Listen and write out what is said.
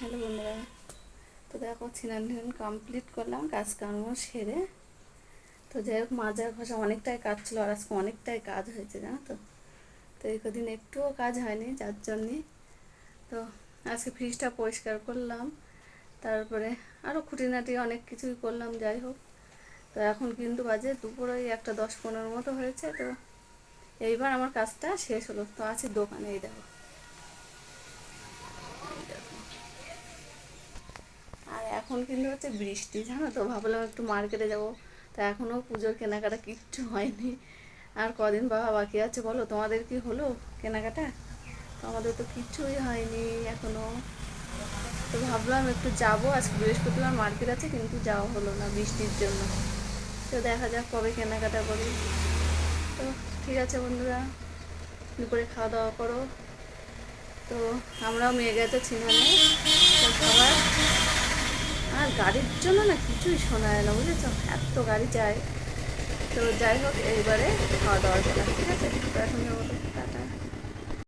Hello বন্ধুরা। তো দেখো টিনান কমপ্লিট করলাম কাজকর্ম সেরে। তো যাই হোক মাজা ঘষা অনেকটাই কাজ ছিল, আর আজকে অনেকটাই কাজ হয়েছে, জানো তো? তো এই কদিন একটুও কাজ হয়নি, যার জন্যে। তো আজকে ফ্রিজটা পরিষ্কার করলাম, তারপরে আরও খুঁটিনাটি অনেক কিছুই করলাম, যাই হোক। তো এখন কিন্তু বাজে দুপুর ওই একটা দশ পনেরো মতো হয়েছে, তো এইবার আমার কাজটা শেষ হলো। তো আছি দোকানে এই দেখো। এখন কিন্তু হচ্ছে বৃষ্টি, জানো তো? ভাবলাম একটু মার্কেটে যাব। তা এখনও পুজোর কেনাকাটা কিচ্ছু হয়নি। আর কদিন বাবা বাকি আছে বলো? তোমাদের কি হলো কেনাকাটা? আমাদের তো কিচ্ছুই হয়নি এখনও তো ভাবলাম একটু যাব। আজকে বৃহস্পতিবার মার্কেট আছে, কিন্তু যাওয়া হলো না বৃষ্টির জন্য। তো দেখা যাক কবে কেনাকাটা করি। তো ঠিক আছে বন্ধুরা, দুপুরে খাওয়া দাওয়া করো। তো আমরাও মেয়ে গেছে ছিনানে তো আর গাড়ির জন্য না কিছুই শোনা যায় না, বুঝেছ? এত গাড়ি যায়। তো যাই হোক, এইবারে খাওয়া দাওয়া ঠিক আছে? তো এখন